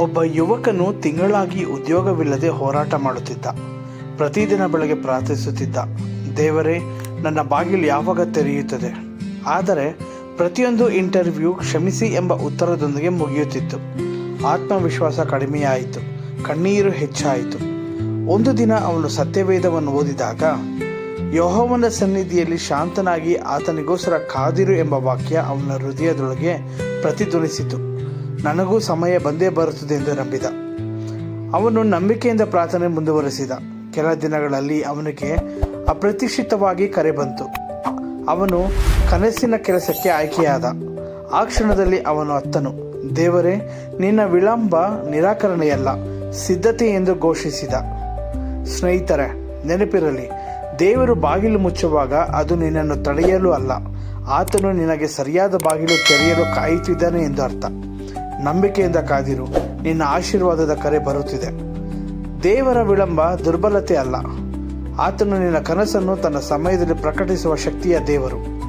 ಒಬ್ಬ ಯುವಕನು ತಿಂಗಳಾಗಿ ಉದ್ಯೋಗವಿಲ್ಲದೆ ಹೋರಾಟ ಮಾಡುತ್ತಿದ್ದ. ಪ್ರತಿದಿನ ಬೆಳಗ್ಗೆ ಪ್ರಾರ್ಥಿಸುತ್ತಿದ್ದ. ದೇವರೇ, ನನ್ನ ಬಾಗಿಲು ಯಾವಾಗ ತೆರೆಯುತ್ತದೆ? ಆದರೆ, ಪ್ರತಿಯೊಂದು ಇಂಟರ್ವ್ಯೂ ಕ್ಷಮಿಸಿ ಎಂಬ ಉತ್ತರದೊಂದಿಗೆ ಮುಗಿಯುತ್ತಿತ್ತು. ಆತ್ಮವಿಶ್ವಾಸ ಕಡಿಮೆಯಾಯಿತು. ಕಣ್ಣೀರು ಹೆಚ್ಚಾಯಿತು. ಒಂದು ದಿನ ಅವನು ಸತ್ಯವೇದವನ್ನು ಓದಿದಾಗ, ಯೋಹವನ ಸನ್ನಿಧಿಯಲ್ಲಿ ಶಾಂತನಾಗಿ ಆತನಿಗೋಸ್ಕರ ಕಾದಿರು ಎಂಬ ವಾಕ್ಯ ಅವನ ಹೃದಯದೊಳಗೆ ಪ್ರತಿಧ್ವನಿಸಿತು. ನನಗೂ ಸಮಯ ಬಂದೇ ಬರುತ್ತದೆ ಎಂದು ನಂಬಿದ. ಅವನು ನಂಬಿಕೆಯಿಂದ ಪ್ರಾರ್ಥನೆ ಮುಂದುವರೆಸಿದ. ಕೆಲ ದಿನಗಳಲ್ಲಿ ಅವನಿಗೆ ಅಪ್ರತೀಕ್ಷಿತವಾಗಿ ಕರೆ ಬಂತು. ಅವನು ಕನಸಿನ ಕೆಲಸಕ್ಕೆ ಆಯ್ಕೆಯಾದ. ಆ ಕ್ಷಣದಲ್ಲಿ ಅವನು ಅತ್ತನು, ದೇವರೇ, ನಿನ್ನ ವಿಳಂಬ ನಿರಾಕರಣೆಯಲ್ಲ, ಸಿದ್ಧತೆ ಎಂದು ಘೋಷಿಸಿದ. ಸ್ನೇಹಿತರೆ, ನೆನಪಿರಲಿ, ದೇವರು ಬಾಗಿಲು ಮುಚ್ಚುವಾಗ ಅದು ನಿನ್ನನ್ನು ತಡೆಯಲು ಅಲ್ಲ, ಆತನು ನಿನಗೆ ಸರಿಯಾದ ಬಾಗಿಲು ತೆರೆಯಲು ಕಾಯುತ್ತಿದ್ದಾನೆ ಎಂದು ಅರ್ಥ. ನಂಬಿಕೆಯಿಂದ ಕಾದಿರು. ನಿನ್ನ ಆಶೀರ್ವಾದದ ಕರೆ ಬರುತ್ತಿದೆ. ದೇವರ ವಿಳಂಬ ದುರ್ಬಲತೆ ಅಲ್ಲ. ಆತನು ನಿನ್ನ ಕನಸನ್ನು ತನ್ನ ಸಮಯದಲ್ಲಿ ಪ್ರಕಟಿಸುವ ಶಕ್ತಿಯ ದೇವರು.